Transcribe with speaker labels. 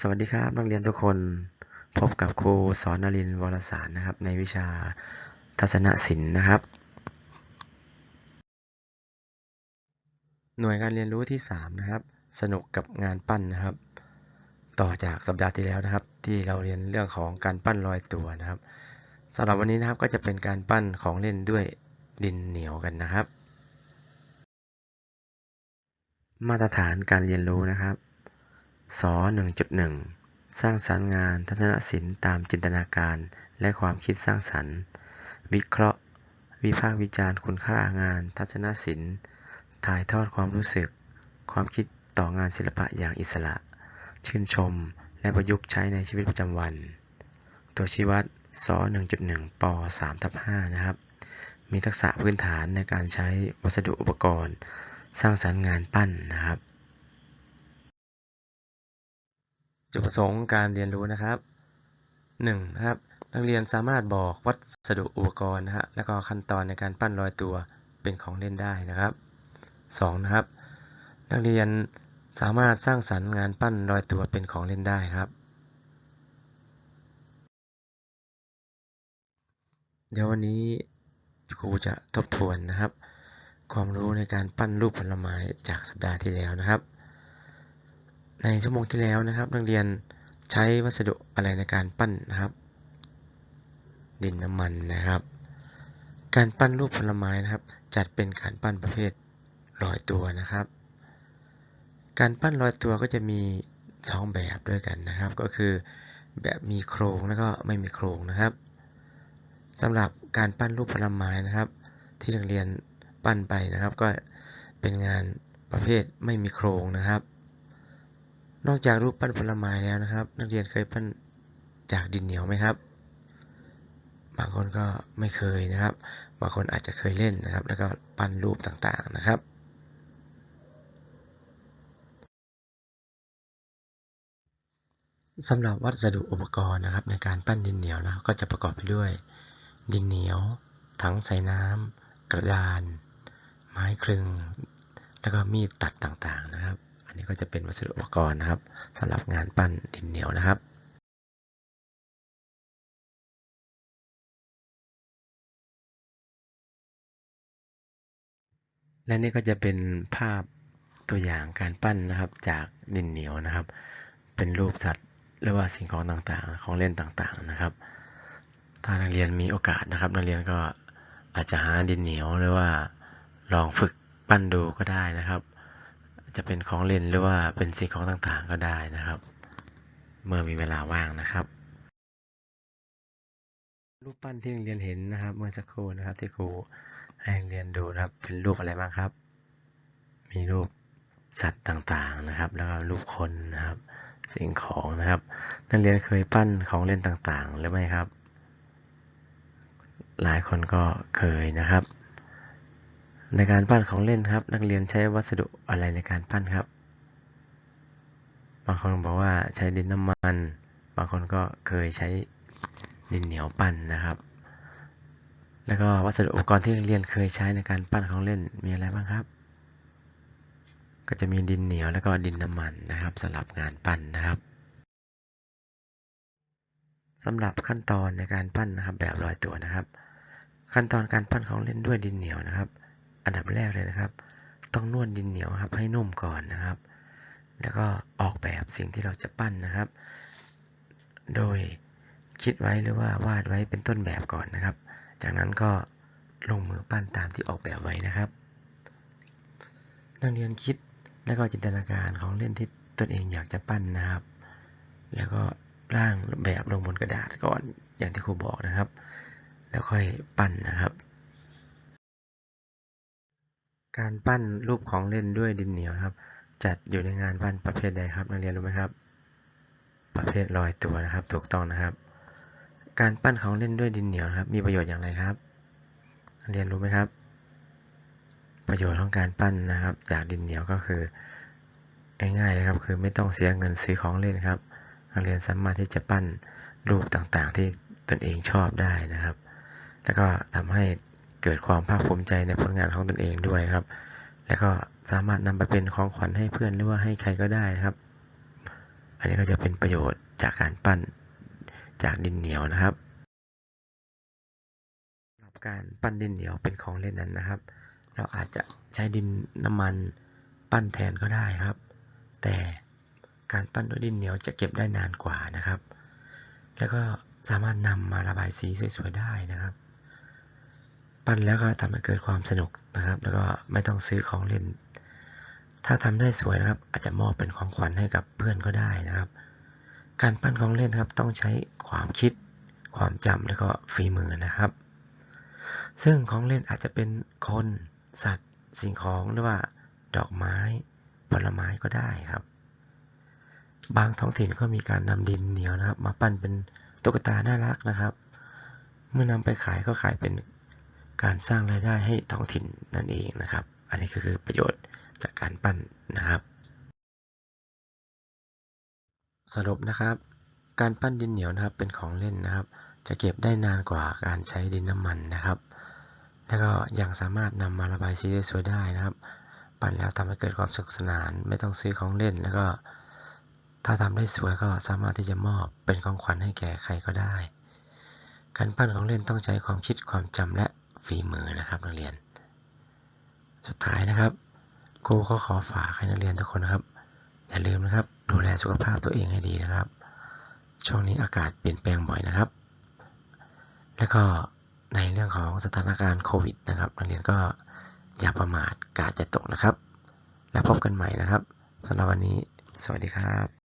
Speaker 1: สวัสดีครับนักเรียนทุกคนพบกับครูสอนนรินทร์วรสารนะครับ ในวิชาทัศนศิลป์นะครับ หน่วยการเรียนรู้ที่ 3 นะครับ สนุกกับงานปั้นนะครับ ต่อจากสัปดาห์ที่แล้วนะครับ ที่เราเรียนเรื่องของการปั้นลอยตัวนะครับสำหรับวันนี้นะครับก็จะเป็นการปั้นของเล่นด้วยดินเหนียวกันนะครับ มาตรฐานการเรียนรู้นะครับ ส1.1 สร้างสรรค์งานทัศนศิลป์ตามจินตนาการ และความคิดสร้างสรรค์ วิเคราะห์ วิพากษ์วิจารณ์คุณค่างานทัศนศิลป์ ถ่ายทอดความรู้สึก ความคิดต่องานศิลปะอย่างอิสระ ชื่นชม และประยุกต์ใช้ในชีวิตประจำวัน ตัวชี้วัดส1.1ป3ทับ5นะครับ มีทักษะพื้นฐานในการใช้วัสดุอุปกรณ์ สร้างสรรค์งานปั้นนะครับ จุดประสงค์การเรียนรู้นะครับ 1. นะครับ นักเรียนสามารถบอกวัสดุอุปกรณ์นะฮะและก็ขั้นตอนในการปั้นลอยตัวเป็นของเล่นได้นะครับ 2. นะครับ นักเรียนสามารถสร้างสรรค์งานปั้นลอยตัวเป็นของเล่นได้ครับ เดี๋ยววันนี้ครูจะทบทวนนะครับ ความรู้ในการปั้นรูปผลไม้จากสัปดาห์ที่แล้วนะครับ ในชั่วโมงที่แล้วนะครับ นักเรียนใช้วัสดุอะไรในการปั้นนะครับ ดินน้ำมันนะครับ การปั้นรูปผลไม้นะครับ จัดเป็นการปั้นประเภทลอยตัวนะครับ การปั้นลอยตัวก็จะมีสองแบบด้วยกันนะครับ ก็คือแบบมีโครงแล้วก็ไม่มีโครงนะครับสำหรับการปั้นรูปผลไม้นะครับ ที่นักเรียนปั้นไปนะครับ ก็เป็นงานประเภทไม่มีโครงนะครับ นอกจากรูปปั้นผลไม้แล้วนะครับ นักเรียนเคยปั้นจากดินเหนียวไหมครับ บางคนก็ไม่เคยนะครับ บางคนอาจจะเคยเล่นนะครับ แล้วก็ปั้นรูปต่างๆนะครับสำหรับวัสดุอุปกรณ์นะครับ ในการปั้นดินเหนียวนะก็จะประกอบไปด้วย ดินเหนียว ถังใส่น้ำกระดาน ไม้คลึง แล้วก็มีดตัดต่างๆนะครับ อันนี้ก็จะเป็นวัสดุอุปกรณ์นะครับสำหรับงานปั้นดินเหนียวนะครับและนี่ก็จะเป็นภาพตัวอย่างการปั้นนะครับจากดินเหนียวนะครับ เป็นรูปสัตว์หรือว่าสิ่งของต่างๆ ของเล่นต่างๆนะครับ ถ้านักเรียนมีโอกาสนะครับ นักเรียนก็อาจจะหาดินเหนียวหรือว่าลองฝึกปั้นดูก็ได้นะครับ จะเป็นของเล่นหรือว่าเป็นสิ่งของต่างๆก็ได้นะครับ เมื่อมีเวลาว่างนะครับ รูปปั้นที่นักเรียนเห็นนะครับ เมื่อสักครู่นะครับที่ครูให้นักเรียนดูนะครับเป็นรูปอะไรบ้างครับ มีรูปสัตว์ต่างๆนะครับ แล้วก็รูปคนนะครับ สิ่งของนะครับ นักเรียนเคยปั้นของเล่นต่างๆ หรือไม่ครับ หลายคนก็เคยนะครับ ในการปั้นของเล่นครับ นักเรียนใช้วัสดุอะไรในการปั้นครับ บางคนบอกว่าใช้ดินน้ำมัน บางคนก็เคยใช้ดินเหนียวปั้นนะครับ แล้วก็วัสดุอุปกรณ์ที่นักเรียนเคยใช้ในการปั้นของเล่นมีอะไรบ้างครับ ก็จะมีดินเหนียวแล้วก็ดินน้ำมันนะครับสำหรับงานปั้นนะครับสำหรับขั้นตอนในการปั้นนะครับแบบลอยตัวนะครับ ขั้นตอนการปั้นของเล่นด้วยดินเหนียวนะครับ อันดับแรกเลยนะครับ ต้องนวดดินเหนียวครับ ให้นุ่มก่อนนะครับ แล้วก็ออกแบบสิ่งที่เราจะปั้นนะครับ โดยคิดไว้หรือว่าวาดไว้เป็นต้นแบบก่อนนะครับ จากนั้นก็ลงมือปั้นตามที่ออกแบบไว้นะครับ นักเรียนคิดและก็จินตนาการของเล่นที่ตนเองอยากจะปั้นนะครับ แล้วก็ร่างแบบลงบนกระดาษก่อนอย่างที่ครูบอกนะครับ แล้วค่อยปั้นนะครับ การปั้นรูปของเล่นด้วยดินเหนียวครับ จัดอยู่ในงานปั้นประเภทใดครับนักเรียนรู้ไหมครับ ประเภทลอยตัวนะครับ ถูกต้องนะครับ การปั้นของเล่นด้วยดินเหนียวครับ มีประโยชน์อย่างไรครับนักเรียนรู้ไหมครับ ประโยชน์ของการปั้นนะครับ จากดินเหนียวก็คือง่ายๆเลยครับ คือไม่ต้องเสียเงินซื้อของเล่นครับนักเรียนสามารถที่จะปั้นรูปต่างๆ ที่ตนเองชอบได้นะครับ แล้วก็ทำให้ เกิดความภาคภูมิใจในผลงานของตนเองด้วยครับ แล้วก็สามารถนำไปเป็นของขวัญให้เพื่อนหรือว่าให้ใครก็ได้นะครับ อันนี้ก็จะเป็นประโยชน์จากการปั้นจากดินเหนียวนะครับสำหรับการปั้นดินเหนียวเป็นของเล่นนั้นนะครับ เราอาจจะใช้ดินน้ำมันปั้นแทนก็ได้ครับ แต่การปั้นด้วยดินเหนียวจะเก็บได้นานกว่านะครับ แล้วก็สามารถนำมาระบายสีสวยๆได้นะครับ ปั้นแล้วก็ทำให้เกิดความสนุกนะครับ แล้วก็ไม่ต้องซื้อของเล่น ถ้าทำได้สวยนะครับ อาจจะมอบเป็นของขวัญให้กับเพื่อนก็ได้นะครับ การปั้นของเล่นครับต้องใช้ความคิด ความจำแล้วก็ฝีมือนะครับ ซึ่งของเล่นอาจจะเป็นคน สัตว์ สิ่งของหรือว่า ดอกไม้ ผลไม้ก็ได้ครับ บางท้องถิ่นก็มีการนำดินเหนียวนะครับ มาปั้นเป็นตุ๊กตาน่ารักนะครับ เมื่อนำไปขายก็ขายเป็น การสร้างรายได้ให้ท้องถิ่นนั่นเองนะครับ อันนี้ก็คือประโยชน์จากการปั้นนะครับ สรุปนะครับ การปั้นดินเหนียวนะครับเป็นของเล่นนะครับ จะเก็บได้นานกว่าการใช้ดินน้ำมันนะครับ แล้วก็ยังสามารถนำมาระบายสีได้สวยได้นะครับ ปั้นแล้วทำให้เกิดความสนุกสนานไม่ต้องซื้อของเล่นแล้วก็ถ้าทำได้สวยก็สามารถที่จะมอบเป็นของขวัญให้แก่ใครก็ได้ การปั้นของเล่นต้องใช้ความคิดความจำและ ฝีมือนะครับนักเรียน สุดท้ายนะครับครูก็ขอฝากให้นักเรียนทุกคนนะครับ อย่าลืมนะครับ ดูแลสุขภาพตัวเองให้ดีนะครับ ช่วงนี้อากาศเปลี่ยนแปลงบ่อยนะครับ แล้วก็ในเรื่องของสถานการณ์โควิดนะครับนักเรียนก็อย่าประมาทกาดจะตกนะครับ แล้วพบกันใหม่นะครับสำหรับวันนี้ สวัสดีครับ